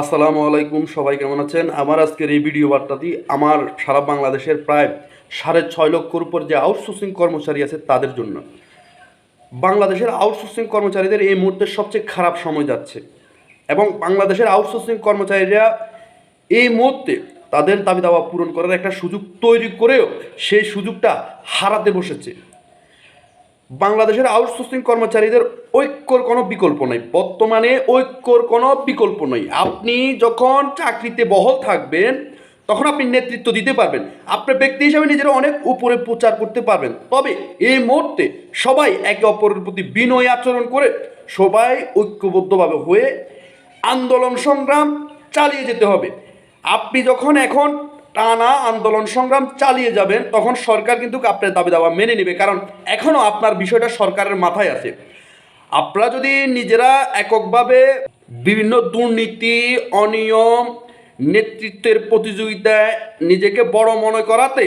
আসসালামু আলাইকুম, সবাই কেমন আছেন? আমার আজকের এই ভিডিও বার্তাটি আমার সারা বাংলাদেশের প্রায় সাড়ে ছয় লক্ষর উপর যে আউটসোর্সিং কর্মচারী আছে তাদের জন্য। বাংলাদেশের আউটসোর্সিং কর্মচারীদের এই মুহূর্তে সবচেয়ে খারাপ সময় যাচ্ছে এবং বাংলাদেশের আউটসোর্সিং কর্মচারীরা এই মুহূর্তে তাদের দাবি দাওয়া পূরণ করার একটা সুযোগ তৈরি করেও সেই সুযোগটা হারাতে বসেছে। বাংলাদেশের আউটসোর্সিং কর্মচারীদের ঐক্যর কোনো বিকল্প নেই। বর্তমানে ঐক্যর কোনো বিকল্প নেই। আপনি যখন চাকরিতে বহল থাকবেন, তখন আপনি নেতৃত্ব দিতে পারবেন। আপনার ব্যক্তি হিসাবে নিজেরা অনেক উপরে প্রচার করতে পারবেন। তবে এই মুহূর্তে সবাই একে অপরের প্রতি বিনয় আচরণ করে সবাই ঐক্যবদ্ধভাবে হয়ে আন্দোলন সংগ্রাম চালিয়ে যেতে হবে। আপনি যখন এখন টানা আন্দোলন সংগ্রাম চালিয়ে যাবেন, তখন সরকার কিন্তু আপনার দাবি দাবা মেনে নেবে। কারণ এখনও আপনার বিষয়টা সরকারের মাথায় আছে। আপনারা যদি নিজেরা এককভাবে বিভিন্ন দুর্নীতি, অনিয়ম, নেতৃত্বের প্রতিযোগিতায় নিজেকে বড় মনে করাতে,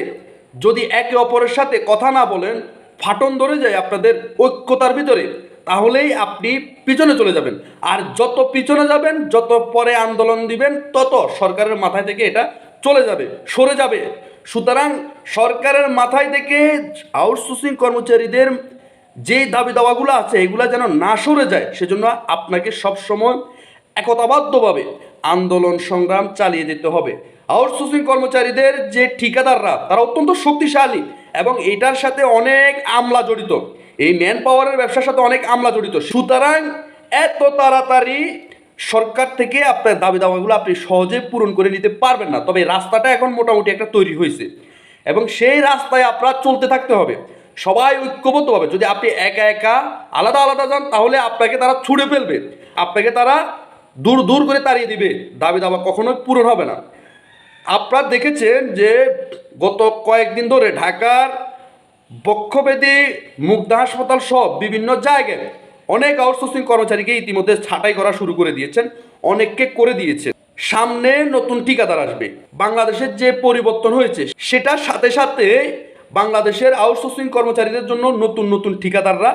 যদি একে অপরের সাথে কথা না বলেন, ফাটন ধরে যায় আপনাদের ঐক্যতার ভিতরে, তাহলেই আপনি পিছনে চলে যাবেন। আর যত পিছনে যাবেন, যত পরে আন্দোলন দিবেন, তত সরকারের মাথায় থেকে এটা চলে যাবে, সরে যাবে। সুতরাং সরকারের মাথায় থেকে আউটসোর্সিং কর্মচারীদের যে দাবি দাওয়াগুলো আছে, এগুলো যেন না সরে যায়, সেজন্য আপনাকে সবসময় একতাবদ্ধভাবে আন্দোলন সংগ্রাম চালিয়ে যেতে হবে। আউটসোর্সিং কর্মচারীদের যে ঠিকাদাররা, তারা অত্যন্ত শক্তিশালী এবং এটার সাথে অনেক আমলা জড়িত। এই ম্যান পাওয়ারের ব্যবসার সাথে অনেক আমলা জড়িত। সুতরাং এত তাড়াতাড়ি সরকার থেকে আপনার দাবি দাওয়াগুলো আপনি সহজে পূরণ করে নিতে পারবেন না। তবে রাস্তাটা এখন মোটামুটি একটা তৈরি হয়েছে এবং সেই রাস্তায় আপনার চলতে থাকতে হবে। সবাই ঐক্যবদ্ধভাবে, যদি আপনি একা একা আলাদা আলাদা যান, তাহলে আপনাকে তারা ছুড়ে ফেলবে। আপনাকে তারা দূর দূর করে তাড়িয়ে দিবে। দাবি দাবা কখনোই পূরণ হবে না। আপনারা দেখেছেন যে গত কয়েকদিন ধরে ঢাকার বক্ষবেদী মুগ্ধা হাসপাতাল সহ বিভিন্ন জায়গায় অনেক আউটসোর্সিং কর্মচারীকে ইতিমধ্যে ছাঁটাই করা শুরু করে দিয়েছেন, অনেককে করে দিয়েছে সামনে নতুন ঠিকাদার আসবে। বাংলাদেশের যে পরিবর্তন হয়েছে সেটার সাথে সাথে বাংলাদেশের আউটসোর্সিং কর্মচারীদের জন্য নতুন নতুন ঠিকাদাররা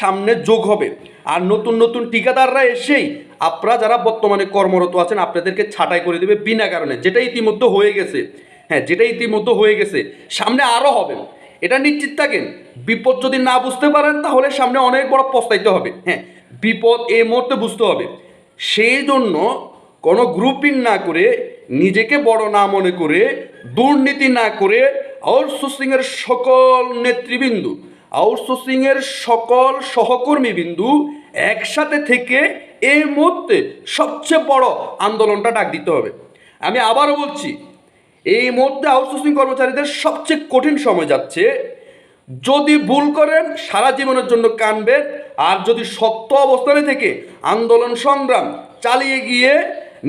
সামনে যোগ হবে। আর নতুন নতুন ঠিকাদাররা এসেই আপনারা যারা বর্তমানে কর্মরত আছেন, আপনাদেরকে ছাঁটাই করে দেবে বিনা কারণে। যেটা ইতিমধ্যে হয়ে গেছে। হ্যাঁ যেটা ইতিমধ্যে হয়ে গেছে, সামনে আরও হবে। এটা নিশ্চিত থাকেন, বিপদ যদি না বুঝতে পারেন তাহলে সামনে অনেক বড় পস্তাইতে হবে। হ্যাঁ বিপদ এই মুহূর্তে বুঝতে হবে। সেই জন্য কোনো গ্রুপিং না করে, নিজেকে বড় না মনে করে, দুর্নীতি না করে আউটসোর্সিংয়ের সকল নেতৃবৃন্দু আউটসোর্সিংয়ের সকল সহকর্মী বিন্দু একসাথে থেকে এই মুহূর্তে সবচেয়ে বড় আন্দোলনটা ডাক দিতে হবে। আমি আবারও বলছি এই মুহূর্তে আউটসোর্সিং কর্মচারীদের সবচেয়ে কঠিন সময় যাচ্ছে। যদি ভুল করেন, সারা জীবনের জন্য কানবেন। আর যদি সত্য অবস্থানে থেকে আন্দোলন সংগ্রাম চালিয়ে গিয়ে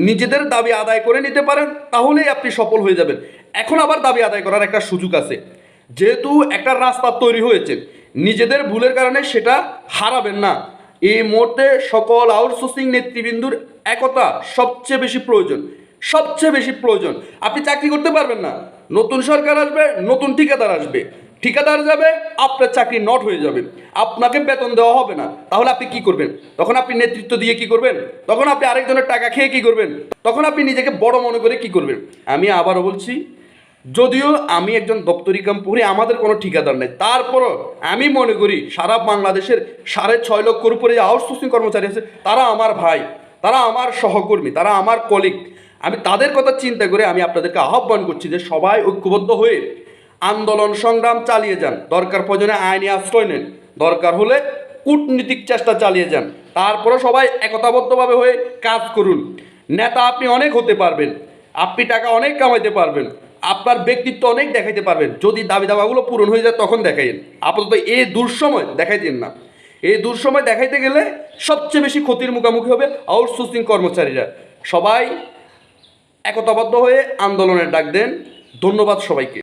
নিজেদের দাবি আদায় করে নিতে পারেন, তাহলেই আপনি সফল হয়ে যাবেন। এখন আবার দাবি আদায় করার একটা সুযোগ আছে। যেহেতু একটা রাস্তা তৈরি হয়েছে, নিজেদের ভুলের কারণে সেটা হারাবেন না। এই মুহূর্তে সকল আউটসোর্সিং নেতৃবৃন্দুর একতা সবচেয়ে বেশি প্রয়োজন। সবচেয়ে বেশি প্রয়োজন। আপনি চাকরি করতে পারবেন না। নতুন সরকার আসবে, নতুন ঠিকাদার আসবে। ঠিকাদার যাবে, আপনার চাকরি নট হয়ে যাবে। আপনাকে বেতন দেওয়া হবে না। তাহলে আপনি কি করবেন? তখন আপনি নেতৃত্ব দিয়ে কি করবেন? তখন আপনি আরেকজনের টাকা খেয়ে কি করবেন? তখন আপনি নিজেকে বড় মনে করে কি করবেন? আমি আবারও বলছি, যদিও আমি একজন দপ্তরি কাম্পুরি আমাদের কোনো ঠিকাদার নেই। তারপরও আমি মনে করি, সারা বাংলাদেশের সাড়ে ছয় লক্ষর উপরে যে আউটসোর্সিং কর্মচারী আছে, তারা আমার ভাই, তারা আমার সহকর্মী, তারা আমার কলিগ আমি তাদের কথা চিন্তা করে আমি আপনাদেরকে আহ্বান করছি যে সবাই ঐক্যবদ্ধ হয়ে আন্দোলন সংগ্রাম চালিয়ে যান। দরকার প্রয়োজনে আইনি আশ্রয় নেন। দরকার হলে কূটনীতিক চেষ্টা চালিয়ে যান। তারপরে সবাই একতাবদ্ধভাবে হয়ে কাজ করুন। নেতা আপনি অনেক হতে পারবেন। আপনি টাকা অনেক কামাইতে পারবেন। আপনার ব্যক্তিত্ব অনেক দেখাইতে পারবেন। যদি দাবি দাবাগুলো পূরণ হয়ে যায় তখন দেখাইন আপাতত এই দুঃসময় দেখাই দিন না। এই দুঃসময় দেখাইতে গেলে সবচেয়ে বেশি ক্ষতির মুখোমুখি হবে আউটসোর্সিং কর্মচারীরা। সবাই একতাবদ্ধ হয়ে আন্দোলনের ডাক দেন। ধন্যবাদ সবাইকে।